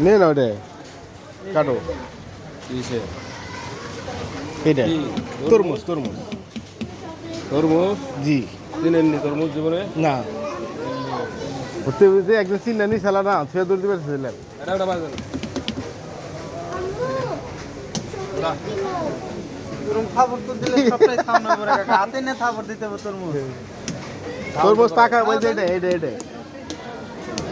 নে না ওটা। কাটো। এটা। তরমুজ। তরমুজ। তরমুজ। জি। চিনেননি তরমুজ জীবনে? না। হতে হতে একজন চিন্তা নি চালা না। ছুঁয়ে দৌড় দিবে ছিলেন তরমুজ। তরমুজ পাকা বলছে এটা এটা এটা।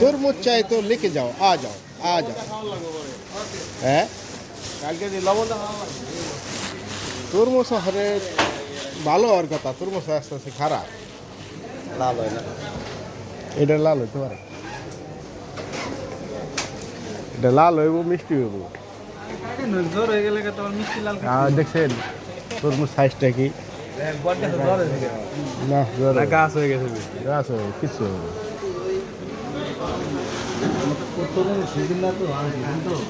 তরমুজ চাই তো লেকে যাও আ যাও আ যাও। হ্যাঁ? তরমুজ শহরে ভালো হওয়ার কথা তরমুজ আস্তে আস্তে খারাপ। লাল হয় না। এটা লাল হইতে পারে। এটা লাল হইব মিষ্টি হইব। দেখছেন তরমুজ সাইজটা কি? না গাছ হয়ে গেছে। গাছ হয়ে কিছু হবে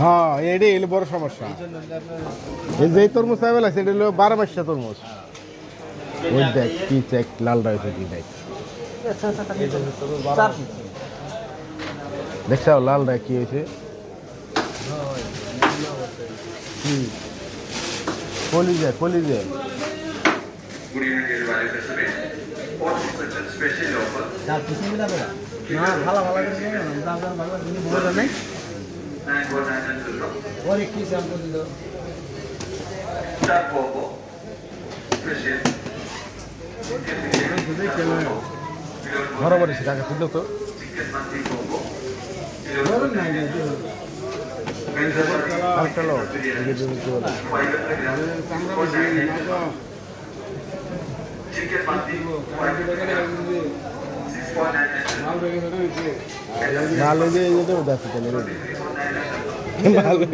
হ্যাঁ এটাই হলো বড় সমস্যা। এই যে তরমুজ অ্যাভেল আছে এটা হলো বারো মাসটা তরমুজ। ওই দেখ কি চেক লাল রয়েছে কি দেখ। দেখছ লালটা কি হয়েছে? কলিজে কলিজে স্পেশাল অফার না ভালো ভালো করে দাম দাম ভালো নিয়ে বলে নাই ওরে কি শ্যাম্পু দিল? টাকা তুললো তো? চিকেন ভালো যে এই যে দেখো কেন ভালো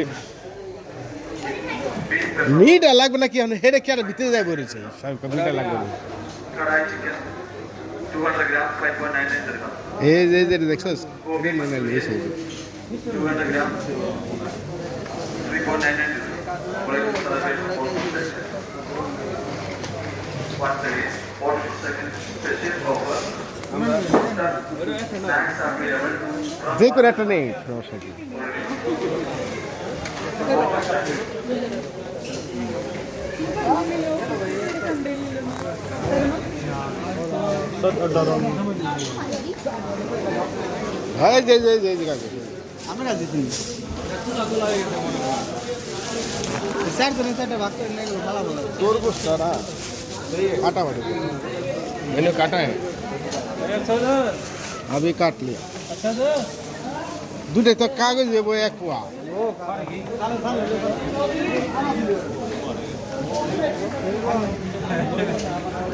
মিটা লাগবে না কি হেডে কি আর ভিতরে যায় বলেছে মিটা লাগবে না এই যে যে যে করে একটা নেই সমস্যা কি হ্যাঁ যে যে যে আমরা জিতি স্যার তুমি স্যারটা ভাগ করে নিলে ভালো ভালো তোর গোষ্ঠা না কাটা বাটে মেনু কাটা হ্যাঁ अभी काट लिया দুটাই তো কাগজ দেবো এক পোয়া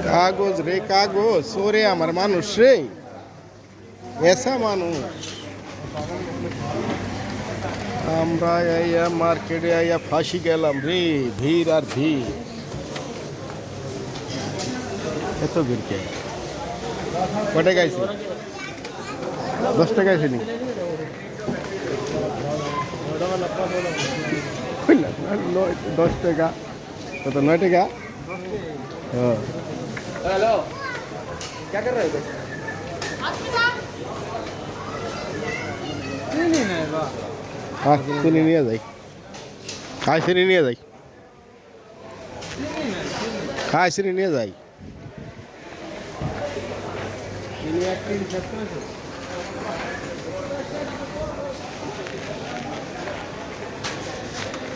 কাগজ রে কাগজ সোরে আমার মানুষ রে এসা মানুষ আমরা আইয়া মার্কেটে আইয়া ফাঁসি গেলাম রে ভিড় আর ভিড় এত ভিড় কে কটা গাইছে দশ টাকা আছে নি কইলা, নয়- দশ টাকা কত নয় টাকা হ্যাঁ हेलो क्या कर रहे हो হ্যাঁ তুলি নিয়ে যাই খাইছিনি নিয়ে যাই খাইছিনি নিয়ে যাই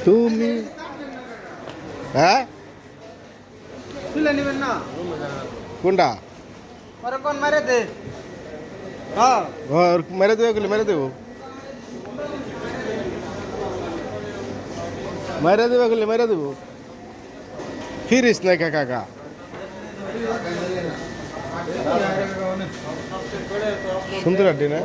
তুমি হ্যাঁ? তুলে নেবেন না? কোনটা? কোন মারে দে। হ্যাঁ। ওর মেরে দেবো মেরে দেবো। মেরে দেবো মেরে দেবো। ফিরিস না কাকা সুন্দর আড্ডি না?